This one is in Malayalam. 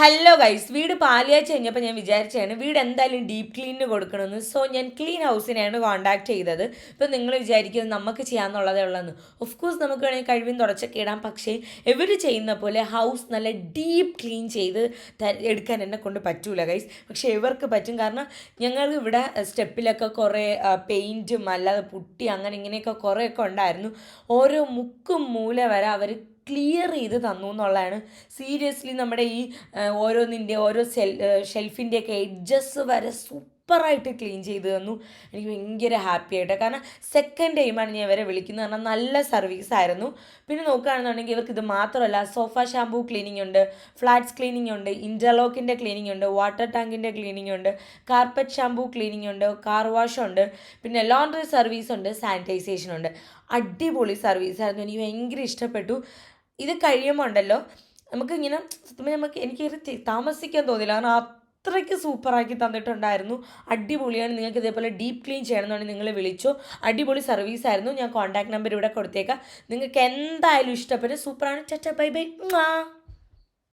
ഹലോ ഗൈസ് വീട് പാലിയാഴ്ച കഴിഞ്ഞപ്പോൾ ഞാൻ വിചാരിച്ചതാണ് വീട് എന്തായാലും ഡീപ്പ് ക്ലീനിന് കൊടുക്കണമെന്ന്. സോ ഞാൻ ക്ലീൻ ഹൗസിനെയാണ് കോൺടാക്ട് ചെയ്തത്. ഇപ്പം നിങ്ങൾ വിചാരിക്കുന്നത് നമുക്ക് ചെയ്യാമെന്നുള്ളതേ ഉള്ളതെന്ന് ഓഫ് കോഴ്സ് നമുക്ക് വേണമെങ്കിൽ കഴിവും തുടച്ചൊക്കെ ഇടാം. പക്ഷേ എവർ ചെയ്യുന്ന പോലെ ഹൗസ് നല്ല ഡീപ്പ് ക്ലീൻ ചെയ്ത് എടുക്കാൻ എന്നെ കൊണ്ട് പറ്റൂല ഗൈസ് പക്ഷേ ഇവർക്ക് പറ്റും. കാരണം ഞങ്ങൾ ഇവിടെ സ്റ്റെപ്പിലൊക്കെ കുറേ പെയിന്റും അല്ലാതെ പുട്ടി അങ്ങനെ ഇങ്ങനെയൊക്കെ കുറേയൊക്കെ ഉണ്ടായിരുന്നു. ഓരോ മുക്കും മൂല വരെ അവർ ക്ലിയർ ചെയ്ത് തന്നു എന്നുള്ളതാണ്. സീരിയസ്ലി നമ്മുടെ ഈ ഓരോന്നിന്റെ ഓരോ സെൽ ഷെൽഫിന്റെയൊക്കെ എഡ്ജസ് വരെ സൂപ്പറായിട്ട് ക്ലീൻ ചെയ്ത് തന്നു. എനിക്ക് ഭയങ്കര ഹാപ്പി ആയിട്ട്. കാരണം സെക്കൻഡ് ടൈമാണ് ഞാൻ ഇവരെ വിളിക്കുന്നത്. കാരണം നല്ല സർവീസ് ആയിരുന്നു. പിന്നെ നോക്കുകയാണെന്നുണ്ടെങ്കിൽ ഇവർക്ക് ഇത് മാത്രമല്ല സോഫ ഷാമ്പൂ ക്ലീനിങ് ഉണ്ട് ഫ്ലാറ്റ്സ് ക്ലീനിങ് ഉണ്ട് ഇന്റർലോക്കിന്റെ ക്ലീനിങ് ഉണ്ട് വാട്ടർ ടാങ്കിന്റെ ക്ലീനിങ് ഉണ്ട് കാർപ്പറ്റ് ഷാമ്പൂ ക്ലീനിങ് ഉണ്ട് കാർ വാഷ് ഉണ്ട് പിന്നെ ലോണ്ടറി സർവീസ് ഉണ്ട് സാനിറ്റൈസേഷൻ ഉണ്ട്. അടിപൊളി സർവീസ് ആയിരുന്നു. എനിക്ക് ഭയങ്കര ഇഷ്ടപ്പെട്ടു. ഇത് കഴിയുമ്പോൾ ഉണ്ടല്ലോ നമുക്ക് ഇങ്ങനെ സത്യം നമുക്ക് എനിക്ക് താമസിക്കാൻ തോന്നില്ല കാരണം അത്രയ്ക്ക് സൂപ്പറാക്കി തന്നിട്ടുണ്ടായിരുന്നു. അടിപൊളിയാണ്. നിങ്ങൾക്ക് ഇതേപോലെ ഡീപ്പ് ക്ലീൻ ചെയ്യണമെന്നുണ്ടെങ്കിൽ നിങ്ങൾ വിളിച്ചു. അടിപൊളി സർവീസ് ആയിരുന്നു. ഞാൻ കോൺടാക്ട് നമ്പർ ഇവിടെ കൊടുത്തേക്കാം. നിങ്ങൾക്ക് എന്തായാലും ഇഷ്ടപ്പെട്ട് സൂപ്പറാണ്. ചച്ച ബൈ ബൈ.